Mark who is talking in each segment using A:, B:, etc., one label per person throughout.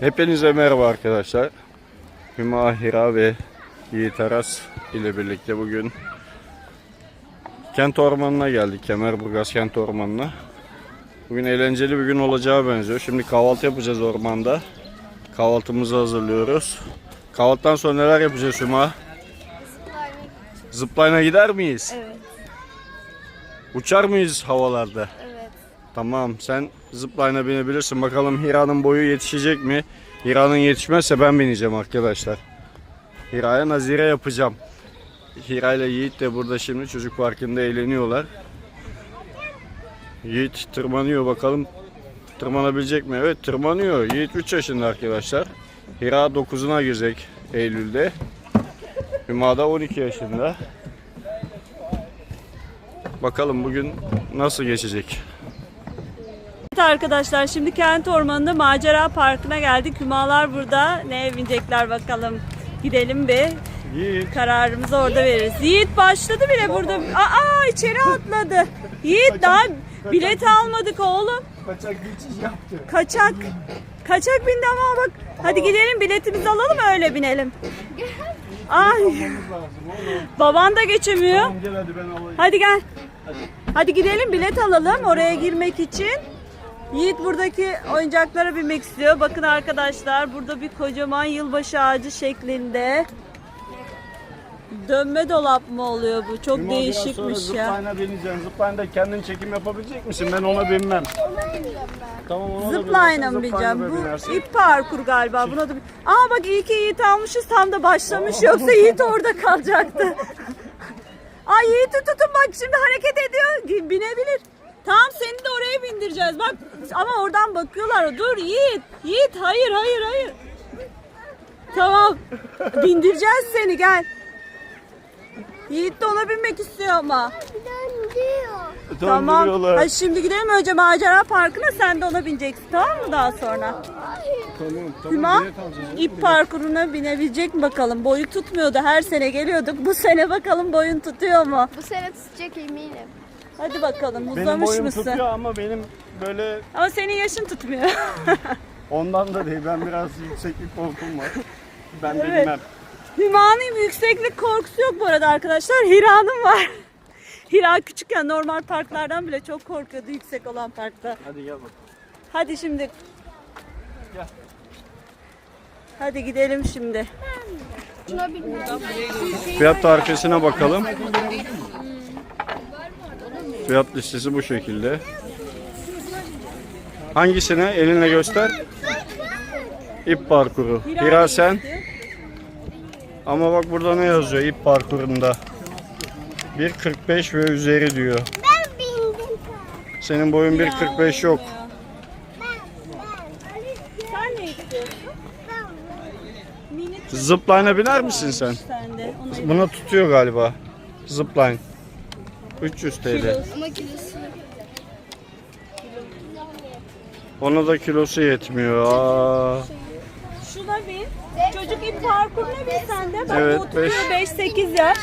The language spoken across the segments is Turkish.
A: Hepinize merhaba arkadaşlar. Hüma, Hira ve Yiğit Aras ile birlikte bugün Kent Ormanı'na geldik. Kemerburgaz Kent Ormanı'na. Bugün eğlenceli bir gün olacağı benziyor. Şimdi kahvaltı yapacağız ormanda. Kahvaltımızı hazırlıyoruz. Kahvaltıdan sonra neler yapacağız Hüma? Zipline'a gider miyiz?
B: Evet,
A: Uçar mıyız havalarda? Tamam sen zipline'a binebilirsin. Bakalım Hira'nın boyu yetişecek mi? Hira'nın yetişmezse ben bineceğim arkadaşlar. Hira'ya nazire yapacağım. Hira ile Yiğit de burada şimdi çocuk parkında eğleniyorlar. Yiğit tırmanıyor bakalım tırmanabilecek mi? Evet tırmanıyor. Yiğit 3 yaşında arkadaşlar. Hira 9'una girecek Eylül'de. Hüma da 12 yaşında. Bakalım bugün nasıl geçecek?
B: Arkadaşlar şimdi Kent Ormanı'nda Macera Parkı'na geldik. Hümalar burada. Neye binecekler bakalım. Gidelim bir.
A: Yiğit.
B: Kararımızı orada veririz. Yiğit başladı bile burada. Aa içeri atladı. Yiğit daha bilet almadık oğlum.
A: Kaçak geçiş yaptı.
B: Kaçak. Kaçak bindi ama bak. Hadi gidelim biletimizi alalım öyle binelim. Ay. Baban da geçemiyor.
A: Gel hadi ben alayım.
B: Hadi gel. Hadi gidelim bilet alalım oraya girmek için. Yiğit buradaki oyuncaklara binmek istiyor. Bakın arkadaşlar burada bir kocaman yılbaşı ağacı şeklinde. Dönme dolap mı oluyor bu? Çok
A: Cuma biraz sonra
B: değişikmiş ya.
A: Zipline'a bineceksin. Zipline'da kendin çekim yapabilecek misin? Ben ona binmem. Tamam ona binersen
B: mı bineceğim? Bu
A: binersin.
B: ip parkur galiba. Buna da... Aa bak iyi ki Yiğit almışız. Tam da başlamış. Yoksa Yiğit orada kalacaktı. Ay Yiğit'i tutun bak şimdi hareket ediyor. Binebilir. Tamam seni de oraya bindireceğiz. Bak ama oradan bakıyorlar. Dur Yiğit. Yiğit hayır hayır hayır. Tamam. Bindireceğiz seni gel. Yiğit de ona binmek istiyor ama. Tamam.
A: Döndürüyorlar.
B: Hadi şimdi gidelim önce macera parkına sen de ona bineceksin tamam mı daha sonra?
A: Tamam, tamam.
B: Hüma
A: bilet alacağız.
B: ip parkuruna binebilecek mi bakalım? Boyu tutmuyordu her sene geliyorduk. Bu sene bakalım boyun tutuyor mu?
C: Bu sene tutacak eminim.
B: Hadi bakalım
A: Benim
B: uzamış
A: boyum
B: mısın?
A: tutuyor ama benim böyle
B: Ama senin yaşın tutmuyor.
A: ondan da değil. Ben biraz yükseklik korkum var. Ben
B: Evet.
A: bilmem.
B: Hüma'nın yükseklik korkusu yok bu arada arkadaşlar. Hira'nın var. Hira küçükken normal parklardan bile çok korkuyordu yüksek olan parkta.
A: Hadi gel bak.
B: Hadi şimdi.
A: Gel.
B: Hadi gidelim şimdi.
A: Fiyat tarifesine bakalım. Fiyat listesi bu şekilde. Hangisine elinle göster? İp parkuru. Hira sen. Ama bak burada ne yazıyor ip parkurunda? 1.45 ve üzeri diyor.
C: Ben bindim.
A: Senin boyun 1.45 yok.
B: Sen ne istiyorsun? Mini
A: Zipline'a biner misin sen? Buna tutuyor galiba. Zipline. 300 TL.
C: Ama kilosu.
A: Ona da kilosu yetmiyor. Aa.
B: Şuna bin. Çocuk ip parkuruna bin sen de. Bak
A: Evet, beş.
B: 5-8 yaş.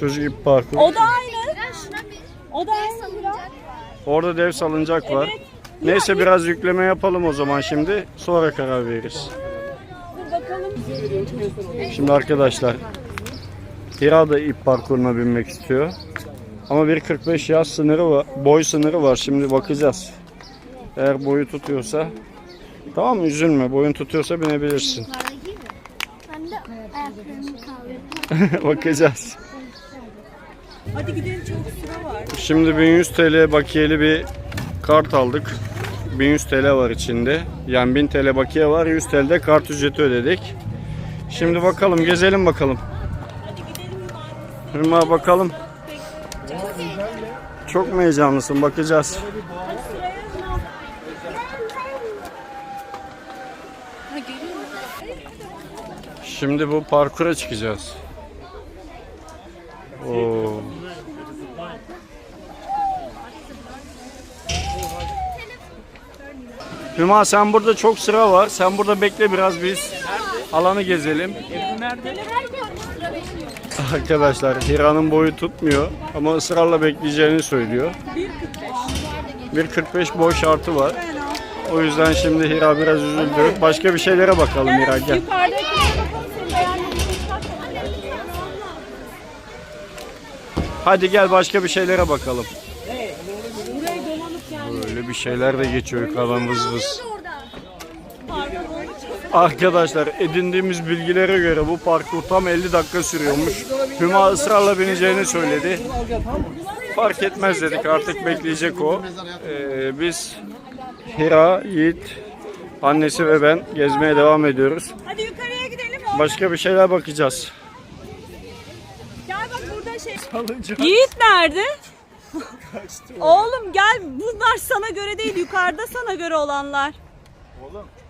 A: Çocuk ip parkuru.
B: O da aynı.
C: Şuna bir
B: O da aynı.
A: Orada dev salıncak var.
B: Evet.
A: Neyse biraz yükleme yapalım o zaman şimdi. Sonra karar veririz.
B: Dur bakalım.
A: Şimdi arkadaşlar Hira da ip parkuruna binmek istiyor. Ama 1.45 yaş sınırı var, boy sınırı var. Şimdi bakacağız. Eğer boyu tutuyorsa Tamam mı? Üzülme. Boyun tutuyorsa binebilirsin. Bakacağız.
B: Hadi gidelim çok sıra var.
A: Şimdi 1100 TL bakiyeli bir kart aldık. 1100 TL var içinde. Yani 1000 TL bakiye var. 100 TL de kart ücreti ödedik. Şimdi bakalım gezelim bakalım.
B: Hadi gidelim.
A: Hürma bakalım. Çok mu heyecanlısın? Bakacağız. Şimdi bu parkura çıkacağız. Oo. Hüma sen burada çok sıra var. Sen burada bekle biraz biz. Alanı gezelim. Arkadaşlar Hira'nın boyu tutmuyor ama ısrarla bekleyeceğini söylüyor. 1.45 boy şartı var. O yüzden şimdi Hira biraz üzüldü. Başka bir şeylere bakalım Hira gel. Hadi gel başka bir şeylere bakalım. Böyle bir şeyler de geçiyor yukarıdan vız vız. Arkadaşlar edindiğimiz bilgilere göre bu parkur tam 50 dakika sürüyormuş. Hüma ısrarla bineceğini söyledi. Fark etmez dedik artık bekleyecek o. Ee, biz Hira, Yiğit, annesi ve ben gezmeye devam ediyoruz.
B: Hadi yukarıya gidelim.
A: Başka bir şeyler bakacağız.
B: Gel bak burada şey. Yiğit nerede? Oğlum gel bunlar sana göre değil yukarıda sana göre olanlar.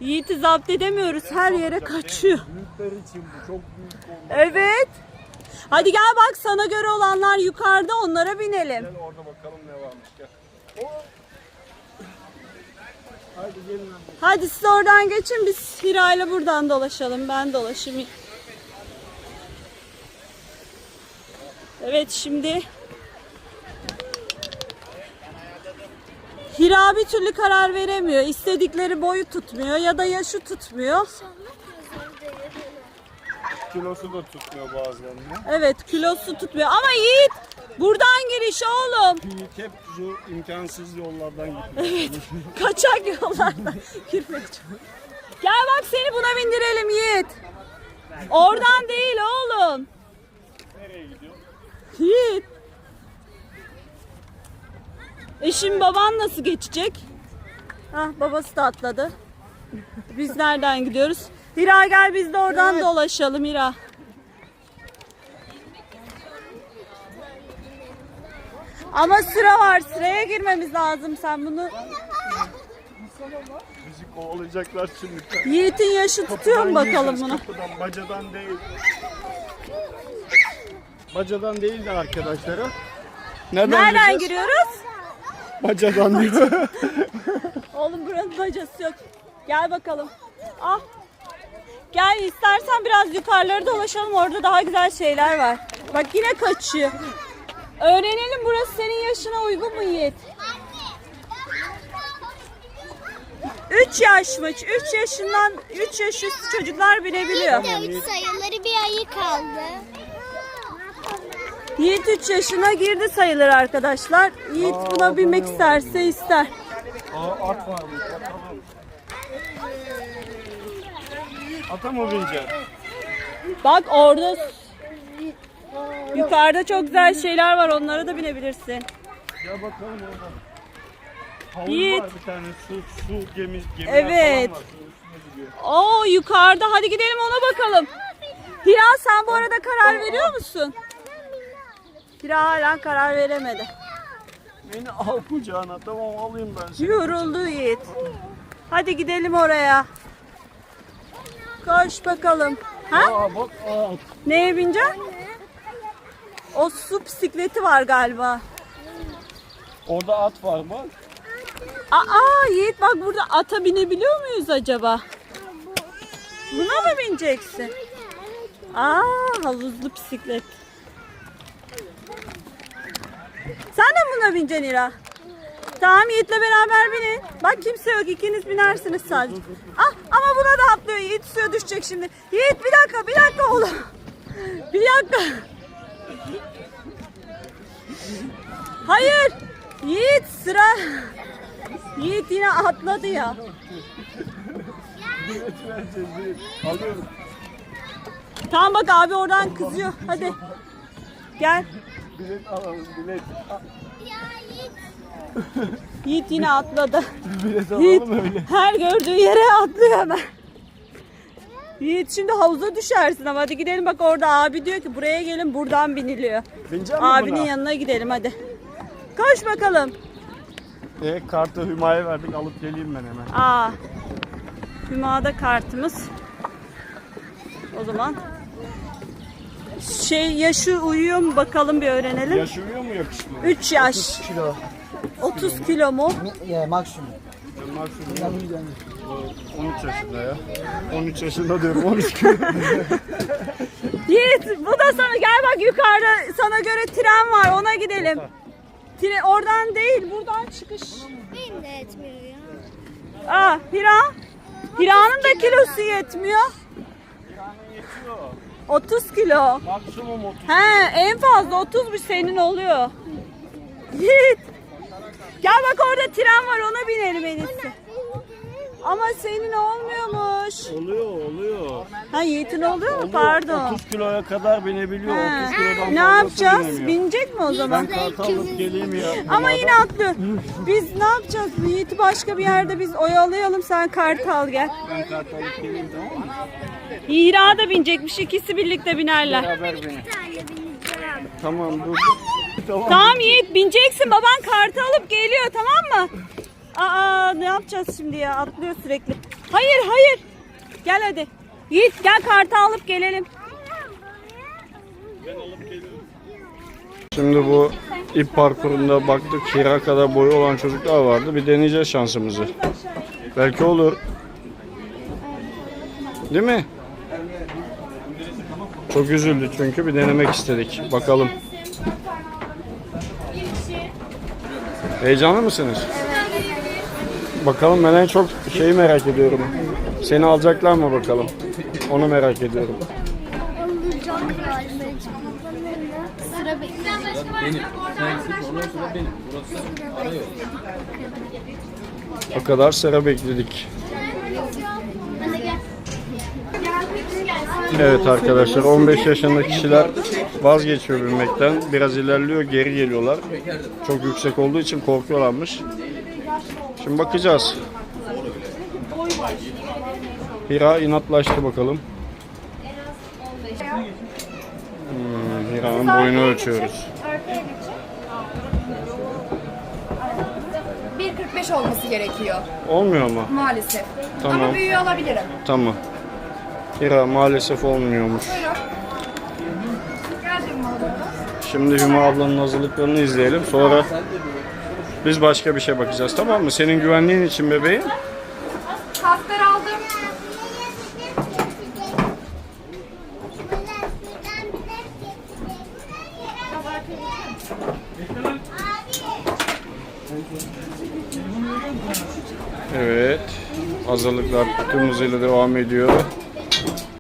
B: Yiğit'i zapt edemiyoruz her yere kaçıyor. Evet. Hadi gel bak sana göre olanlar yukarıda onlara binelim.
A: Orada bakalım ne varmış gel. Hadi gelin
B: Hadi siz oradan geçin biz Hira ile buradan dolaşalım. Ben dolaşayım. Evet şimdi Hira bir türlü karar veremiyor. İstedikleri boyu tutmuyor ya da yaşı tutmuyor.
A: Kilosu da tutmuyor bazen.
B: Evet kilosu tutmuyor ama Yiğit buradan giriş oğlum.
A: Yiğit hep şu imkansız yollardan gidiyor.
B: Kaçak yollardan girmek için. Gel bak seni buna bindirelim Yiğit. Oradan değil oğlum.
A: Nereye gidiyor?
B: Yiğit. Eşim baban nasıl geçecek? Ah babası da atladı. Biz nereden gidiyoruz? Hira gel biz de oradan dolaşalım Hira. Ama sıra var. Sıraya girmemiz lazım. Sen bunu
A: Bizi kovalayacaklar şimdi.
B: Yiğit'in yaşı tutuyor mu bakalım bunu?
A: Kapıdan, bacadan değil. Bacadan değil de arkadaşlara.
B: Nereden
A: gireceğiz?
B: giriyoruz?
A: Bacadan diyor.
B: Oğlum buranın bacası yok. Gel bakalım. Ah. Gel istersen biraz yukarıları dolaşalım. Orada daha güzel şeyler var. Bak yine kaçıyor. Öğrenelim burası senin yaşına uygun mu Yiğit? 3 yaşmış. 3 yaşından 3 yaş üstü çocuklar binebiliyor.
C: Üç sayıları bir ayı kaldı.
B: Yiğit 3 yaşına girdi sayılır arkadaşlar. Yiğit buna binmek isterse ister.
A: Aa, at varmış. Atalım. Ata mı bineceksin?
B: Bak orada yukarıda çok güzel şeyler var. Onlara da binebilirsin.
A: Gel bakalım orada. Havuz
B: Yiğit.
A: var bir tane su, su gemi, gemiler
B: Evet.
A: var.
B: Oo yukarıda. Hadi gidelim ona bakalım. Hira sen bu arada karar veriyor musun? Hira hala karar veremedi.
A: Beni al kucağına tamam alayım ben seni.
B: Yoruldu Yiğit. Hadi gidelim oraya. Koş bakalım. Ha?
A: Aa bak aa.
B: Neye bineceksin? O su bisikleti var galiba.
A: Orada at var bak.
B: Aa Yiğit bak burada ata binebiliyor muyuz acaba? Buna mı bineceksin? Aa havuzlu bisiklet. Buna bineceksin İra? Tamam Yiğit'le beraber binin. Bak kimse yok ikiniz binersiniz sadece. Ah ama buna da atlıyor Yiğit suya düşecek şimdi. Yiğit bir dakika bir dakika oğlum. Bir dakika. Hayır. Yiğit sıra. Yiğit yine atladı ya. Tamam bak abi oradan kızıyor. Hadi. Gel.
A: Bilet alalım bilet.
B: Yiğit yine atladı.
A: Bilet
B: Yiğit
A: alalım öyle.
B: her gördüğü yere atlıyor hemen. Yiğit şimdi havuza düşersin ama hadi gidelim bak orada abi diyor ki buraya gelin buradan biniliyor.
A: Bineceğim mi
B: Abinin
A: buna?
B: yanına gidelim hadi. Koş bakalım.
A: E, kartı Hüma'ya verdik alıp geleyim ben hemen.
B: Aa. Hüma'da kartımız. O zaman şey yaşı uyuyor mu bakalım bir öğrenelim.
A: Yaşıyor mu yakışmıyor?
B: 3 yaş.
D: kilo.
B: 30 kilo mu?
D: Ya maksimum.
A: Maksimum 13 yaşında ya. 13 yaşında diyorum 13 kilo.
B: Yiğit bu da sana gel bak yukarıda sana göre tren var ona gidelim. Tren, oradan değil buradan çıkış.
C: Benim de etmiyor ya.
B: Aa Hira. Hira'nın da kilosu yetmiyor. 30 kilo.
A: Maksimum 30.
B: He en fazla 30'muş senin oluyor. Yiğit. Gel bak orada tren var ona binelim en iyisi. Ama senin olmuyormuş.
A: Oluyor oluyor.
B: Ha Yiğit'in oluyor mu?
A: Oluyor.
B: Pardon.
A: 30 kiloya kadar binebiliyor.
B: He.
A: 30 kilodan
B: Ne yapacağız?
A: binemiyor.
B: Binecek mi o zaman?
A: Ben kartı alıp geleyim ya.
B: Ama yine atlıyor. Biz ne yapacağız? Yiğit'i başka bir yerde biz oyalayalım. Sen kartı al gel.
A: Ben alıp geleyim tamam mı?
B: Hira da binecekmiş. ikisi birlikte binerler.
A: Beraber. Tamam dur. Tamam.
B: Tamam Yiğit bineceksin. Baban kartı alıp geliyor tamam mı? Aa ne yapacağız şimdi ya? Atlıyor sürekli. Hayır hayır. Gel hadi. Yiğit gel kartı alıp gelelim.
A: Şimdi bu ip parkurunda baktık Hira kadar boyu olan çocuklar vardı. Bir deneyeceğiz şansımızı. Belki olur. Değil mi? Çok üzüldü çünkü bir denemek istedik. Bakalım. Heyecanlı mısınız? Bakalım ben en çok şeyi merak ediyorum. Seni alacaklar mı bakalım? Onu merak ediyorum.
C: Sıra.
A: O kadar sıra bekledik. Evet arkadaşlar 15 yaşındaki kişiler vazgeçiyor binmekten. Biraz ilerliyor geri geliyorlar. Çok yüksek olduğu için korkuyorlarmış. Şimdi bakacağız. Hira inatlaştı bakalım. Hmm, Hira'nın boyunu ölçüyoruz.
D: 1.45 olması gerekiyor
A: Olmuyor mu?
D: maalesef.
A: Tamam.
D: Ama büyüğü alabilirim.
A: Tamam. Hira maalesef olmuyormuş. Şimdi Hüma ablanın hazırlıklarını izleyelim. Sonra biz başka bir şey bakacağız tamam mı? Senin güvenliğin için bebeğim.
D: Kasklar aldım.
A: Evet. Hazırlıklar tüm hızıyla devam ediyor.